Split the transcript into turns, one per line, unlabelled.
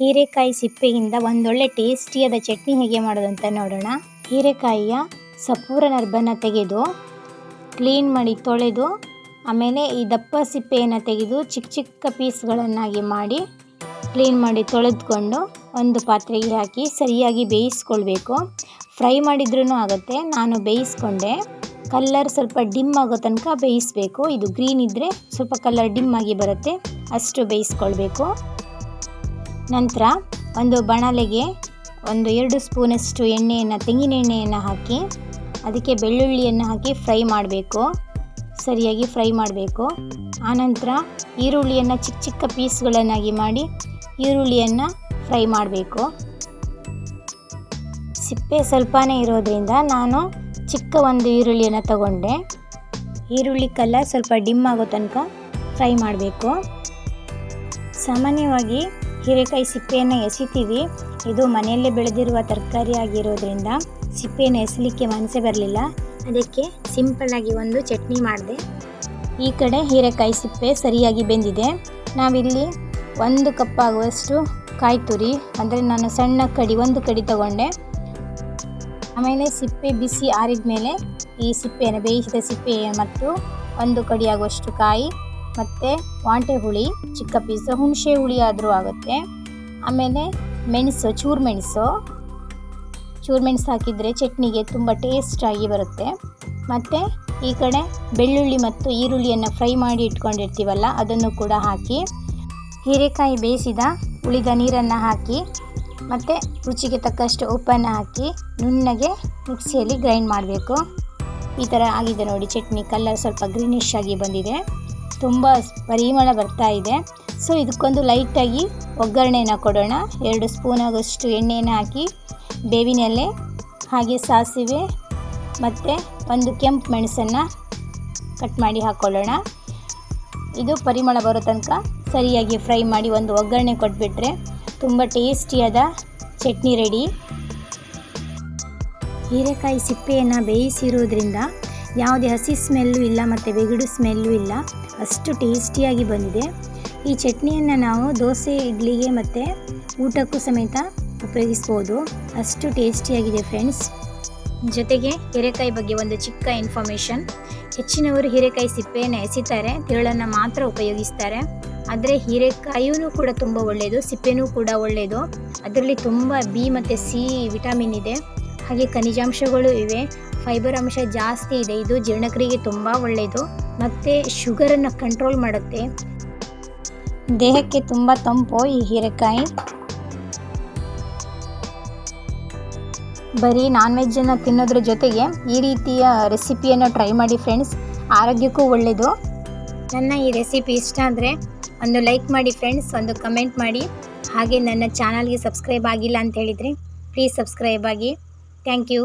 ಹೀರೆಕಾಯಿ ಸಿಪ್ಪೆಯಿಂದ ಒಂದೊಳ್ಳೆ ಟೇಸ್ಟಿಯಾದ ಚಟ್ನಿ ಹೇಗೆ ಮಾಡೋದು ಅಂತ ನೋಡೋಣ. ಹೀರೆಕಾಯಿಯ ಸಪೂರ ನರ್ಬನ್ನು ತೆಗೆದು ಕ್ಲೀನ್ ಮಾಡಿ ತೊಳೆದು, ಆಮೇಲೆ ಈ ದಪ್ಪ ಸಿಪ್ಪೆಯನ್ನು ತೆಗೆದು ಚಿಕ್ಕ ಚಿಕ್ಕ ಪೀಸ್ಗಳನ್ನಾಗಿ ಮಾಡಿ ಕ್ಲೀನ್ ಮಾಡಿ ತೊಳೆದುಕೊಂಡು ಒಂದು ಪಾತ್ರೆಗೆ ಹಾಕಿ ಸರಿಯಾಗಿ ಬೇಯಿಸ್ಕೊಳ್ಬೇಕು. ಫ್ರೈ ಮಾಡಿದ್ರೂ ಆಗುತ್ತೆ, ನಾನು ಬೇಯಿಸ್ಕೊಂಡೆ. ಕಲ್ಲರ್ ಸ್ವಲ್ಪ ಡಿಮ್ ಆಗೋ ತನಕ ಬೇಯಿಸಬೇಕು. ಇದು ಗ್ರೀನ್ ಇದ್ದರೆ ಸ್ವಲ್ಪ ಕಲ್ಲರ್ ಡಿಮ್ ಆಗಿ ಬರುತ್ತೆ, ಅಷ್ಟು ಬೇಯಿಸ್ಕೊಳ್ಬೇಕು. ನಂತರ ಒಂದು ಬಣಲೆಗೆ ಒಂದು ಎರಡು ಸ್ಪೂನಷ್ಟು ಎಣ್ಣೆಯನ್ನು, ತೆಂಗಿನ ಎಣ್ಣೆಯನ್ನು ಹಾಕಿ, ಅದಕ್ಕೆ ಬೆಳ್ಳುಳ್ಳಿಯನ್ನು ಹಾಕಿ ಫ್ರೈ ಮಾಡಬೇಕು. ಸರಿಯಾಗಿ ಫ್ರೈ ಮಾಡಬೇಕು. ಆನಂತರ ಈರುಳ್ಳಿಯನ್ನು ಚಿಕ್ಕ ಚಿಕ್ಕ ಪೀಸ್ಗಳನ್ನಾಗಿ ಮಾಡಿ ಈರುಳ್ಳಿಯನ್ನು ಫ್ರೈ ಮಾಡಬೇಕು. ಸಿಪ್ಪೆ ಸ್ವಲ್ಪನೇ ಇರೋದರಿಂದ ನಾನು ಚಿಕ್ಕ ಒಂದು ಈರುಳ್ಳಿಯನ್ನು ತಗೊಂಡೆ. ಈರುಳ್ಳಿ ಕಲರ್ ಸ್ವಲ್ಪ ಡಿಮ್ ಆಗೋ ತನಕ ಫ್ರೈ ಮಾಡಬೇಕು. ಸಾಮಾನ್ಯವಾಗಿ ಹೀರೆಕಾಯಿ ಸಿಪ್ಪೆಯನ್ನು ಎಸಿತೀವಿ. ಇದು ಮನೆಯಲ್ಲೇ ಬೆಳೆದಿರುವ ತರಕಾರಿ ಆಗಿರೋದ್ರಿಂದ ಸಿಪ್ಪೆಯನ್ನು ಎಸಲಿಕ್ಕೆ ಮನಸ್ಸೇ ಬರಲಿಲ್ಲ. ಅದಕ್ಕೆ ಸಿಂಪಲ್ಲಾಗಿ ಒಂದು ಚಟ್ನಿ ಮಾಡಿದೆ. ಈ ಕಡೆ ಹೀರೆಕಾಯಿ ಸಿಪ್ಪೆ ಸರಿಯಾಗಿ ಬೆಂದಿದೆ. ನಾವಿಲ್ಲಿ ಒಂದು ಕಪ್ ಆಗುವಷ್ಟು ಕಾಯಿ ತುರಿ, ಅಂದರೆ ನಾನು ಸಣ್ಣ ಕಡಿ, ಒಂದು ಕಡಿ ತಗೊಂಡೆ. ಆಮೇಲೆ ಸಿಪ್ಪೆ ಬಿಸಿ ಆರಿದ ಮೇಲೆ ಈ ಸಿಪ್ಪೆಯನ್ನು ಬೇಯಿಸಿದ ಸಿಪ್ಪೆ ಮತ್ತು ಒಂದು ಕಡಿ ಆಗುವಷ್ಟು ಕಾಯಿ ಮತ್ತು ವಾಂಟೆ ಹುಳಿ, ಚಿಕ್ಕ ಪೀಸು ಹುಣಸೆ ಹುಳಿ ಆದರೂ ಆಗುತ್ತೆ. ಆಮೇಲೆ ಮೆಣಸು, ಚೂರು ಮೆಣಸು. ಚೂರು ಮೆಣಸು ಹಾಕಿದರೆ ಚಟ್ನಿಗೆ ತುಂಬ ಟೇಸ್ಟಾಗಿ ಬರುತ್ತೆ. ಮತ್ತು ಈ ಕಡೆ ಬೆಳ್ಳುಳ್ಳಿ ಮತ್ತು ಈರುಳ್ಳಿಯನ್ನು ಫ್ರೈ ಮಾಡಿ ಇಟ್ಕೊಂಡಿರ್ತೀವಲ್ಲ, ಅದನ್ನು ಕೂಡ ಹಾಕಿ, ಹೀರೆಕಾಯಿ ಬೇಯಿಸಿದ ಉಳಿದ ನೀರನ್ನು ಹಾಕಿ, ಮತ್ತು ರುಚಿಗೆ ತಕ್ಕಷ್ಟು ಉಪ್ಪನ್ನು ಹಾಕಿ ನುಣ್ಣಗೆ ಮಿಕ್ಸಿಯಲ್ಲಿ ಗ್ರೈಂಡ್ ಮಾಡಬೇಕು. ಈ ಥರ ಆಗಿದೆ ನೋಡಿ ಚಟ್ನಿ ಕಲರ್ ಸ್ವಲ್ಪ ಗ್ರೀನಿಶ್ ಆಗಿ ಬಂದಿದೆ. ತುಂಬ ಪರಿಮಳ ಬರ್ತಾ ಇದೆ. ಸೊ, ಇದಕ್ಕೊಂದು ಲೈಟಾಗಿ ಒಗ್ಗರಣೆಯನ್ನು ಕೊಡೋಣ. ಎರಡು ಸ್ಪೂನ್ ಆಗೋಷ್ಟು ಎಣ್ಣೆಯನ್ನು ಹಾಕಿ ಬೇವಿನ ಎಲೆ ಹಾಗೆ ಸಾಸಿವೆ ಮತ್ತು ಒಂದು ಕೆಂಪು ಮೆಣಸನ್ನು ಕಟ್ ಮಾಡಿ ಹಾಕ್ಕೊಳ್ಳೋಣ ಇದು ಪರಿಮಳ ಬರೋ ತನಕ ಸರಿಯಾಗಿ ಫ್ರೈ ಮಾಡಿ ಒಂದು ಒಗ್ಗರಣೆ ಕೊಟ್ಬಿಟ್ರೆ ತುಂಬ ಟೇಸ್ಟಿಯಾದ ಚಟ್ನಿ ರೆಡಿ. ಹೀರೆಕಾಯಿ ಸಿಪ್ಪೆಯನ್ನು ಬೇಯಿಸಿರೋದ್ರಿಂದ ಯಾವುದೇ ಹಸಿ ಸ್ಮೆಲ್ಲು ಇಲ್ಲ ಮತ್ತು ಬೆಗಡು ಸ್ಮೆಲ್ಲು ಇಲ್ಲ. ಅಷ್ಟು ಟೇಸ್ಟಿಯಾಗಿ ಬಂದಿದೆ. ಈ ಚಟ್ನಿಯನ್ನು ನಾವು ದೋಸೆ, ಇಡ್ಲಿಗೆ ಮತ್ತು ಊಟಕ್ಕೂ ಸಮೇತ ಉಪಯೋಗಿಸ್ಬೋದು. ಅಷ್ಟು ಟೇಸ್ಟಿಯಾಗಿದೆ ಫ್ರೆಂಡ್ಸ್. ಜೊತೆಗೆ ಹೀರೆಕಾಯಿ ಬಗ್ಗೆ ಒಂದು ಚಿಕ್ಕ ಇನ್ಫಾರ್ಮೇಷನ್. ಹೆಚ್ಚಿನವರು ಹೀರೆಕಾಯಿ ಸಿಪ್ಪೆಯನ್ನು ಎಸಿತಾರೆ, ತಿರುಳನ್ನು ಮಾತ್ರ ಉಪಯೋಗಿಸ್ತಾರೆ. ಆದರೆ ಹೀರೆಕಾಯಿಯೂ ಕೂಡ ತುಂಬ ಒಳ್ಳೆಯದು ಸಿಪ್ಪೆನೂ ಕೂಡ ಒಳ್ಳೆಯದು ಅದರಲ್ಲಿ ತುಂಬ ಬಿ ಮತ್ತು ಸಿ ವಿಟಮಿನ್ ಇದೆ. ಹಾಗೆ ಖನಿಜಾಂಶಗಳು ಇವೆ. ಫೈಬರ್ ಅಂಶ ಜಾಸ್ತಿ ಇದೆ. ಇದು ಜೀರ್ಣಕ್ರಿಯೆಗೆ ತುಂಬ ಒಳ್ಳೆಯದು ಮತ್ತು ಶುಗರನ್ನು ಕಂಟ್ರೋಲ್ ಮಾಡುತ್ತೆ. ದೇಹಕ್ಕೆ ತುಂಬ ತಂಪು ಈ ಹೀರೆಕಾಯಿ. ಬರೀ ನಾನ್ ವೆಜ್ಜನ್ನು ತಿನ್ನೋದ್ರ ಜೊತೆಗೆ ಈ ರೀತಿಯ ರೆಸಿಪಿಯನ್ನು ಟ್ರೈ ಮಾಡಿ ಫ್ರೆಂಡ್ಸ್ ಆರೋಗ್ಯಕ್ಕೂ ಒಳ್ಳೆಯದು ನನ್ನ ಈ ರೆಸಿಪಿ ಇಷ್ಟ ಅಂದರೆ ಒಂದು ಲೈಕ್ ಮಾಡಿ ಫ್ರೆಂಡ್ಸ್ ಒಂದು ಕಮೆಂಟ್ ಮಾಡಿ. ಹಾಗೆ ನನ್ನ ಚಾನಲ್ಗೆ ಸಬ್ಸ್ಕ್ರೈಬ್ ಆಗಿಲ್ಲ ಅಂತ ಹೇಳಿದರೆ ಪ್ಲೀಸ್ ಸಬ್ಸ್ಕ್ರೈಬ್ ಆಗಿ. Thank you